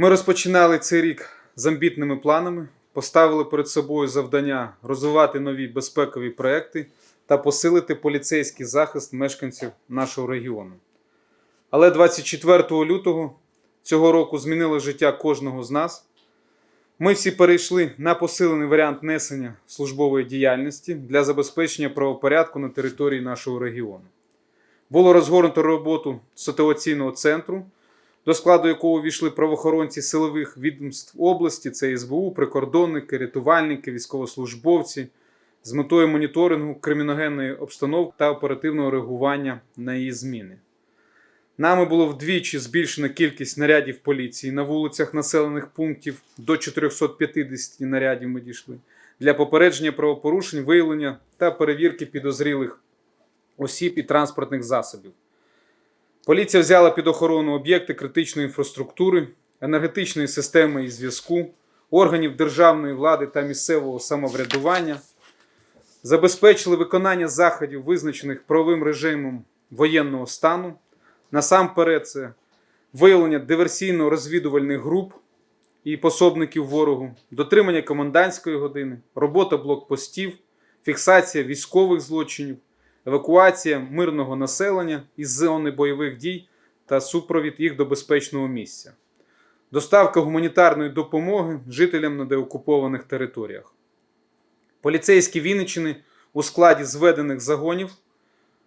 Ми розпочинали цей рік з амбітними планами, поставили перед собою завдання розвивати нові безпекові проекти та посилити поліцейський захист мешканців нашого регіону. Але 24 лютого цього року змінило життя кожного з нас. Ми всі перейшли на посилений варіант несення службової діяльності для забезпечення правопорядку на території нашого регіону. Було розгорнуто роботу ситуаційного центру, до складу якого увійшли правоохоронці силових відомств області, це СБУ, прикордонники, рятувальники, військовослужбовці з метою моніторингу криміногенної обстановки та оперативного реагування на її зміни. Нами було вдвічі збільшена кількість нарядів поліції на вулицях населених пунктів до 450 нарядів ми дійшли для попередження правопорушень, виявлення та перевірки підозрілих осіб і транспортних засобів. Поліція взяла під охорону об'єкти критичної інфраструктури, енергетичної системи і зв'язку, органів державної влади та місцевого самоврядування, забезпечили виконання заходів, визначених правовим режимом воєнного стану. Насамперед, це виявлення диверсійно-розвідувальних груп і пособників ворогу, дотримання комендантської години, робота блокпостів, фіксація військових злочинів, евакуація мирного населення із зони бойових дій та супровід їх до безпечного місця, доставка гуманітарної допомоги жителям на деокупованих територіях. Поліцейські Вінниччини у складі зведених загонів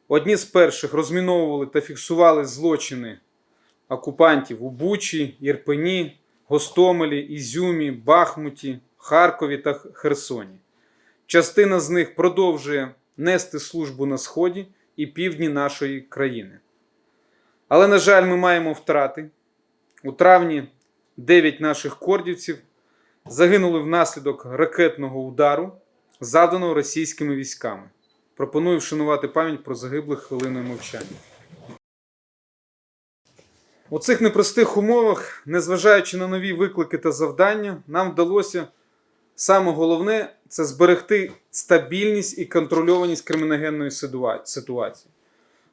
одні з перших розміновували та фіксували злочини окупантів у Бучі, Ірпені, Гостомелі, Ізюмі, Бахмуті, Харкові та Херсоні. Частина з них продовжує нести службу на сході і півдні нашої країни. Але, на жаль, ми маємо втрати. У травні 9 наших кордівців загинули внаслідок ракетного удару, завданого російськими військами. Пропоную вшанувати пам'ять про загиблих хвилиною мовчання. У цих непростих умовах, незважаючи на нові виклики та завдання, нам вдалося саме головне це зберегти стабільність і контрольованість криміногенної ситуації.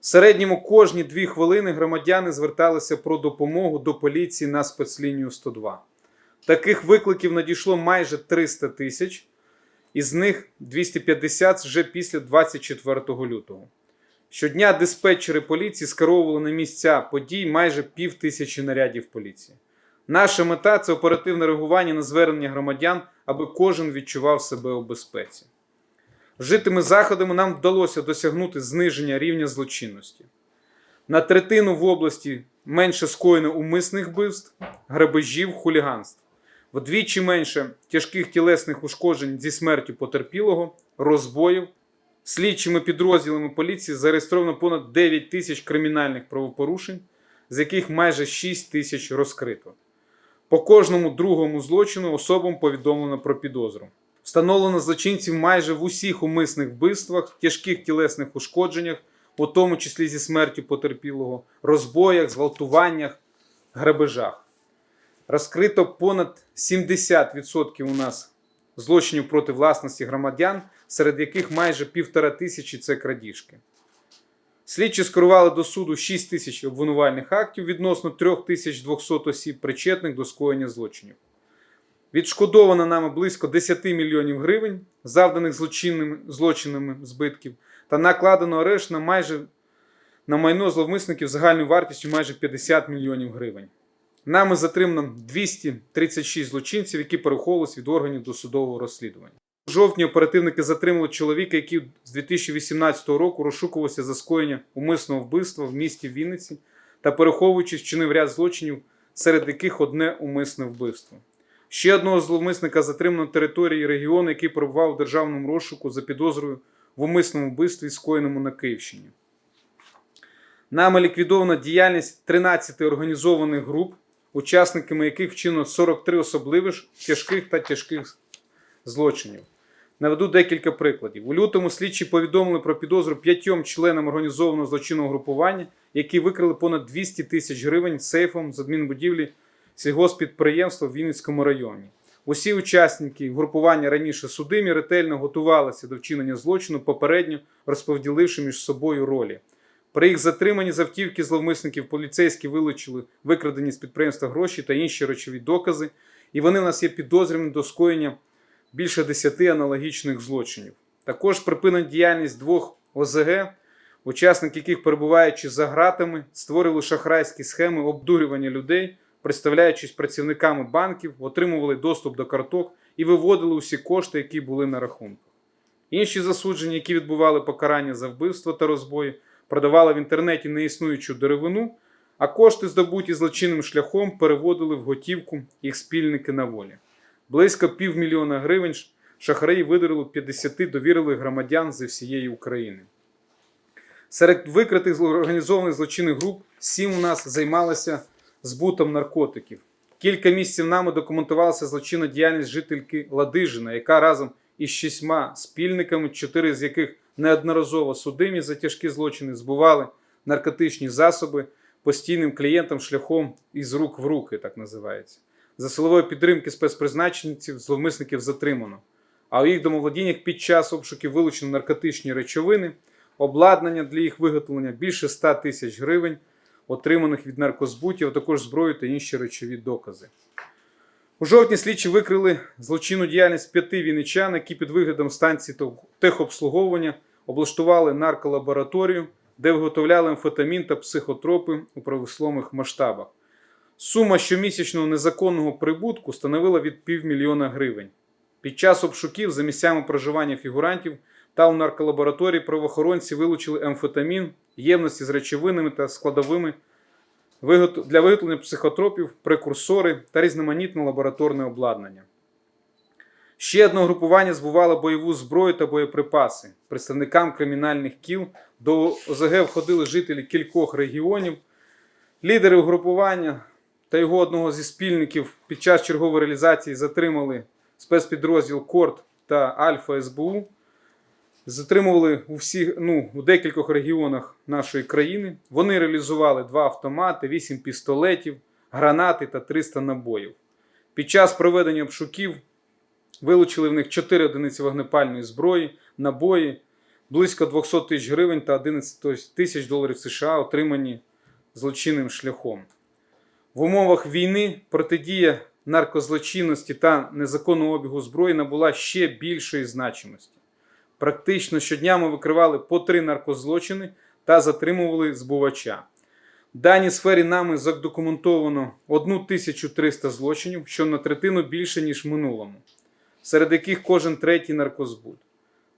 В середньому кожні дві хвилини громадяни зверталися про допомогу до поліції на спецлінію 102. Таких викликів надійшло майже 300 тисяч, із них 250 вже після 24 лютого. Щодня диспетчери поліції скеровували на місця подій майже пів тисячі нарядів поліції. Наша мета це оперативне реагування на звернення громадян, аби кожен відчував себе у безпеці. Вжитими заходами нам вдалося досягнути зниження рівня злочинності. На третину в області менше скоєно умисних вбивств, грабежів, хуліганств, вдвічі менше тяжких тілесних ушкоджень зі смертю потерпілого, розбоїв. Слідчими підрозділами поліції зареєстровано понад 9 тисяч кримінальних правопорушень, з яких майже 6 тисяч розкрито. По кожному другому злочину особам повідомлено про підозру. Встановлено злочинців майже в усіх умисних вбивствах, тяжких тілесних ушкодженнях, у тому числі зі смертю потерпілого, розбоях, зґвалтуваннях, грабежах. Розкрито понад 70% у нас злочинів проти власності громадян, серед яких майже півтора тисячі це крадіжки. Слідчі скерували до суду 6 тисяч обвинувальних актів відносно 3200 осіб, причетних до скоєння злочинів. Відшкодовано нами близько 10 мільйонів гривень, завданих злочинними, злочинами збитків, та накладено арешт на майже на майно зловмисників загальною вартістю майже 50 мільйонів гривень. Нами затримано 236 злочинців, які переховувалися від органів досудового розслідування. У жовтні оперативники затримали чоловіка, який з 2018 року розшукувався за скоєння умисного вбивства в місті Вінниці та переховуючись вчинив ряд злочинів, серед яких одне умисне вбивство. Ще одного зловмисника затримано на території регіону, який перебував у державному розшуку за підозрою в умисному вбивстві, скоєному на Київщині. Нами ліквідована діяльність 13 організованих груп, учасниками яких вчинено 43 особливих тяжких та тяжких злочинів. Наведу декілька прикладів. У лютому слідчі повідомили про підозру п'ятьом членам організованого злочинного групування, які викрили понад 200 тисяч гривень сейфом з адмінбудівлі сільгоспідприємства в Вінницькому районі. Усі учасники групування раніше судимі ретельно готувалися до вчинення злочину, попередньо розподіливши між собою ролі. При їх затриманні з автівки зловмисників поліцейські вилучили викрадені з підприємства гроші та інші речові докази, і вони в нас є підозрювані до скоєння більше 10 аналогічних злочинів. Також припинена діяльність двох ОЗГ, учасники яких, перебуваючи за ґратами, створювали шахрайські схеми обдурювання людей, представляючись працівниками банків, отримували доступ до карток і виводили усі кошти, які були на рахунках. Інші засуджені, які відбували покарання за вбивство та розбої, продавали в інтернеті неіснуючу деревину, а кошти, здобуті злочинним шляхом, переводили в готівку їх спільники на волі. Близько півмільйона гривень шахраї видурили 50 довірливих громадян зі всієї України. Серед викритих організованих злочинних груп сім у нас займалися збутом наркотиків. Кілька місяців нами документувалася злочинна діяльність жительки Ладижина, яка разом із шістьма спільниками, чотири з яких неодноразово судимі за тяжкі злочини, збували наркотичні засоби постійним клієнтам шляхом із рук в руки, так називається. За силової підтримки спецпризначенців зловмисників затримано. А у їх домовладіннях під час обшуків вилучено наркотичні речовини, обладнання для їх виготовлення більше 100 тисяч гривень, отриманих від наркозбутів, а також зброю та інші речові докази. У жовтні слідчі викрили злочинну діяльність п'яти вінничан, які під виглядом станції техобслуговування облаштували нарколабораторію, де виготовляли амфетамін та психотропи у промислових масштабах. Сума щомісячного незаконного прибутку становила від півмільйона гривень. Під час обшуків за місцями проживання фігурантів та у нарколабораторії правоохоронці вилучили амфетамін, ємності з речовинами та складовими для виготовлення психотропів, прекурсори та різноманітне лабораторне обладнання. Ще одне групування збувало бойову зброю та боєприпаси. Представникам кримінальних кіл до ОЗГ входили жителі кількох регіонів, лідери угрупування та його одного зі спільників під час чергової реалізації затримали спецпідрозділ Корт та Альфа СБУ. Затримували у всіх, ну, у декількох регіонах нашої країни. Вони реалізували два автомати, 8 пістолетів, гранати та 300 набоїв. Під час проведення обшуків вилучили в них 4 одиниці вогнепальної зброї, набої, близько 200 тисяч гривень та 11 тисяч доларів США, отримані злочинним шляхом. В умовах війни протидія наркозлочинності та незаконного обігу зброї набула ще більшої значимості. Практично щодня ми викривали по три наркозлочини та затримували збувача. В даній сфері нами задокументовано 1300 злочинів, що на третину більше, ніж в минулому, серед яких кожен третій наркозбут.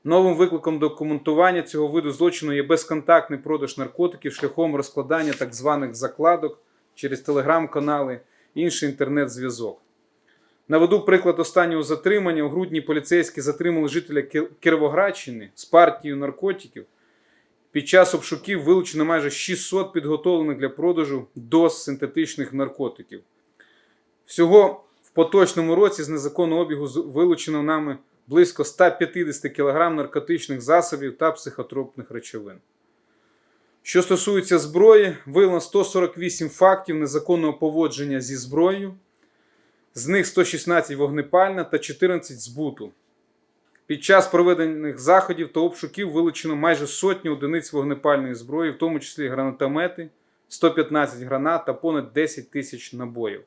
Новим викликом документування цього виду злочину є безконтактний продаж наркотиків шляхом розкладання так званих закладок через телеграм-канали, інший інтернет-зв'язок. Наведу приклад останнього затримання. У грудні поліцейські затримали жителя Кіровоградщини з партією наркотиків. Під час обшуків вилучено майже 600 підготовлених для продажу доз синтетичних наркотиків. Всього в поточному році з незаконного обігу вилучено нами близько 150 кг наркотичних засобів та психотропних речовин. Що стосується зброї, виявлено 148 фактів незаконного поводження зі зброєю, з них 116 вогнепальна та 14 збуту. Під час проведених заходів та обшуків вилучено майже сотню одиниць вогнепальної зброї, в тому числі гранатомети, 115 гранат та понад 10 тисяч набоїв.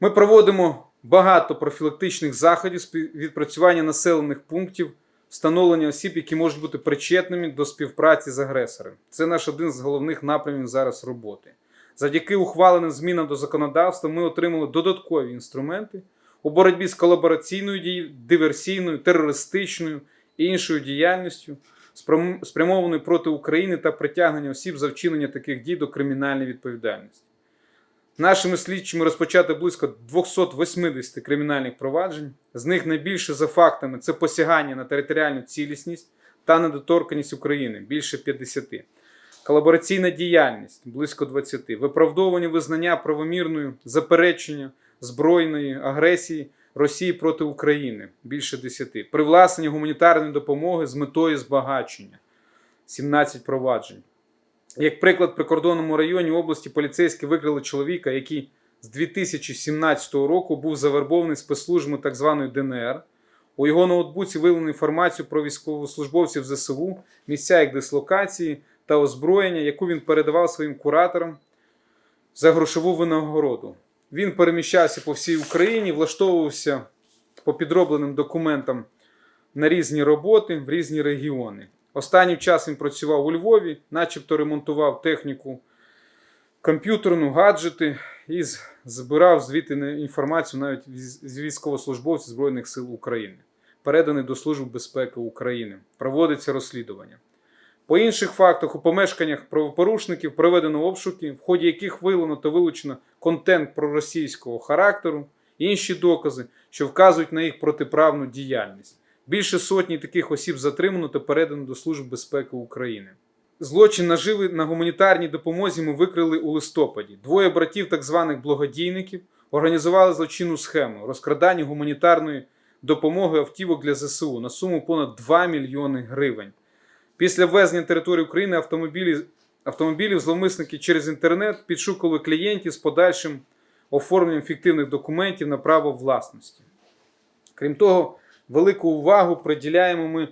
Ми проводимо багато профілактичних заходів з відпрацювання населених пунктів, встановлення осіб, які можуть бути причетними до співпраці з агресором. Це наш один з головних напрямів зараз роботи. Завдяки ухваленим змінам до законодавства ми отримали додаткові інструменти у боротьбі з колабораційною диверсійною, терористичною і іншою діяльністю, спрямованою проти України та притягнення осіб за вчинення таких дій до кримінальної відповідальності. Нашими слідчими розпочато близько 280 кримінальних проваджень. З них найбільше за фактами це посягання на територіальну цілісність та недоторканість України більше 50. Колабораційна діяльність близько 20, виправдовування визнання правомірною заперечення збройної агресії Росії проти України більше 10, привласнення гуманітарної допомоги з метою збагачення 17 проваджень. Як приклад, при кордонному районі області поліцейські викрили чоловіка, який з 2017 року був завербований спецслужбами так званої ДНР. У його ноутбуці виявлено інформацію про військовослужбовців ЗСУ, місця їх дислокації та озброєння, яку він передавав своїм кураторам за грошову винагороду. Він переміщався по всій Україні, влаштовувався по підробленим документам на різні роботи в різні регіони. Останній час він працював у Львові, начебто ремонтував техніку комп'ютерну, гаджети і збирав звідти інформацію навіть з військовослужбовців Збройних сил України, переданий до Служби безпеки України. Проводиться розслідування. По інших фактах, у помешканнях правопорушників проведено обшуки, в ході яких виявлено та вилучено контент проросійського характеру, інші докази, що вказують на їх протиправну діяльність. Більше сотні таких осіб затримано та передано до Служби безпеки України. Злочин наживи на гуманітарній допомозі ми викрили у листопаді. Двоє братів так званих благодійників організували злочинну схему розкрадання гуманітарної допомоги автівок для ЗСУ на суму понад 2 мільйони гривень. Після ввезення на територію України автомобілі, автомобілів зловмисники через інтернет підшукували клієнтів з подальшим оформленням фіктивних документів на право власності. Крім того, велику увагу приділяємо ми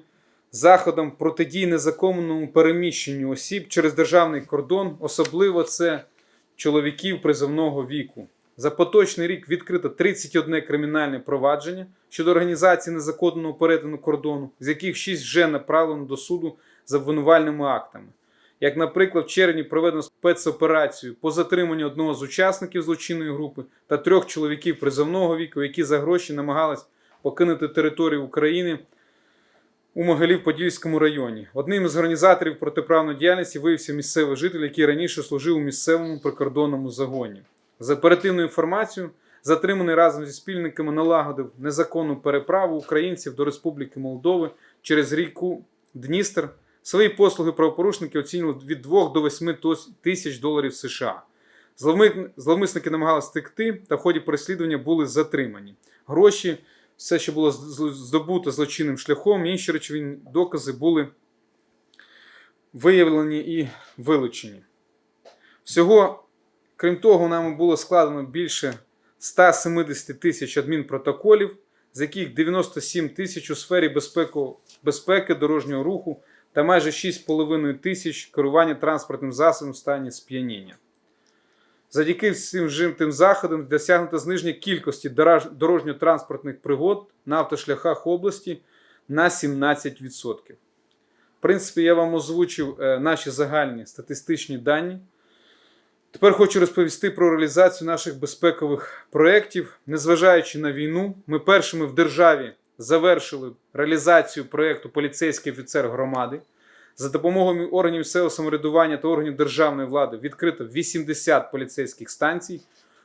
заходам протидії незаконному переміщенню осіб через державний кордон, особливо це чоловіків призовного віку. За поточний рік відкрито 31 кримінальне провадження щодо організації незаконного перетину кордону, з яких 6 вже направлено до суду за обвинувальними актами. Як, наприклад, в червні проведено спецоперацію по затриманню одного з учасників злочинної групи та трьох чоловіків призовного віку, які за гроші намагались покинути територію України у Могилів-Подільському районі. Одним із організаторів протиправної діяльності виявився місцевий житель, який раніше служив у місцевому прикордонному загоні. За оперативною інформацією, затриманий разом зі спільниками налагодив незаконну переправу українців до Республіки Молдови через ріку Дністер. Свої послуги правопорушники оцінювали від 2 до 8 тисяч доларів США. Зловмисники намагалися втекти та в ході переслідування були затримані. Гроші, все, що було здобуто злочинним шляхом, інші речові докази були виявлені і вилучені. Всього, крім того, нами було складено більше 170 тисяч адмінпротоколів, з яких 97 тисяч у сфері безпеки дорожнього руху та майже 6,5 тисяч керування транспортним засобом в стані сп'яніння. Завдяки всім вжитим заходам досягнуто зниження кількості дорожньо-транспортних пригод на автошляхах області на 17%. В принципі, я вам озвучив е, наші загальні статистичні дані. Тепер хочу розповісти про реалізацію наших безпекових проєктів. Незважаючи на війну, ми першими в державі завершили реалізацію проєкту Поліцейський офіцер громади. За допомогою органів місцевого самоврядування та органів державної влади відкрито 80 поліцейських станцій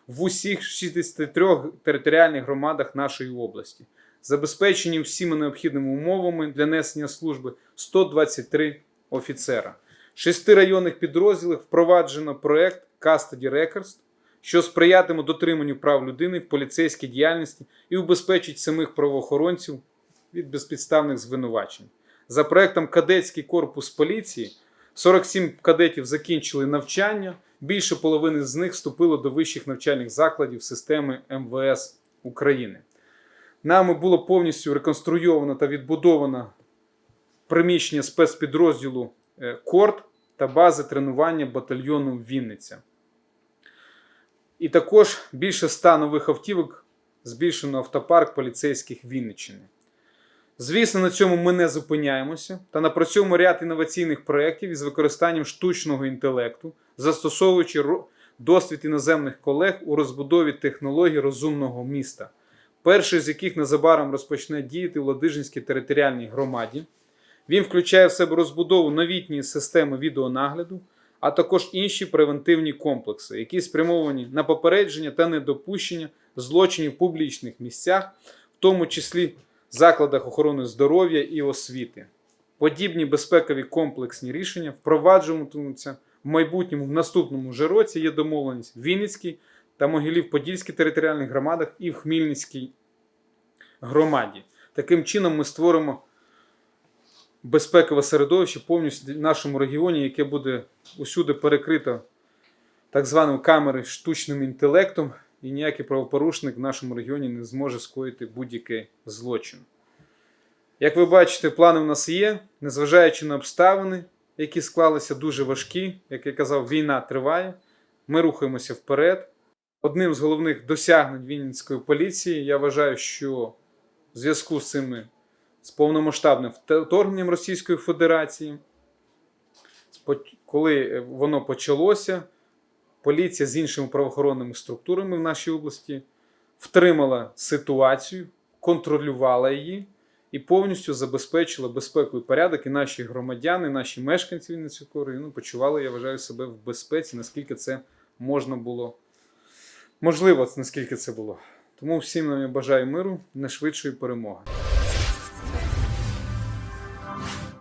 в усіх 63 територіальних громадах нашої області. Забезпечені всіма необхідними умовами для несення служби 123 офіцера. Шести районних підрозділах впроваджено проект Custody Records, що сприятиме дотриманню прав людини в поліцейській діяльності і убезпечить самих правоохоронців від безпідставних звинувачень. За проектом Кадетський корпус поліції 47 кадетів закінчили навчання, більше половини з них вступило до вищих навчальних закладів системи МВС України. Нами було повністю реконструйовано та відбудовано приміщення спецпідрозділу е, Корт та бази тренування батальйону Вінниця. І також більше 100 нових автівок збільшено автопарк поліцейських Вінниччини. Звісно, на цьому ми не зупиняємося та напрацьовуємо ряд інноваційних проєктів із використанням штучного інтелекту, застосовуючи досвід іноземних колег у розбудові технологій розумного міста, перший з яких незабаром розпочне діяти у Ладижинській територіальній громаді. Він включає в себе розбудову новітньої системи відеонагляду, а також інші превентивні комплекси, які спрямовані на попередження та недопущення злочинів в публічних місцях, в тому числі закладах охорони здоров'я і освіти. Подібні безпекові комплексні рішення впроваджуватимуться в майбутньому в наступному же році. Є домовленість в Вінницькій та Могилів-Подільській територіальних громадах і в Хмільницькій громаді. Таким чином, ми створимо безпекове середовище повністю в нашому регіоні, яке буде усюди перекрито так званими камери штучним інтелектом, і ніякий правопорушник в нашому регіоні не зможе скоїти будь-який злочин. Як ви бачите, плани в нас є, незважаючи на обставини, які склалися дуже важкі. Як я казав, війна триває. Ми рухаємося вперед. Одним з головних досягнень Вінницької поліції я вважаю, що в зв'язку з цими з повномасштабним вторгненням Російської Федерації, коли воно почалося, поліція з іншими правоохоронними структурами в нашій області втримала ситуацію, контролювала її і повністю забезпечила безпеку і порядок, і наші громадяни, наші мешканці Вінницького району почували, я вважаю, себе в безпеці, наскільки це можна було. Можливо, наскільки це було. Тому всім нам я бажаю миру, найшвидшої перемоги.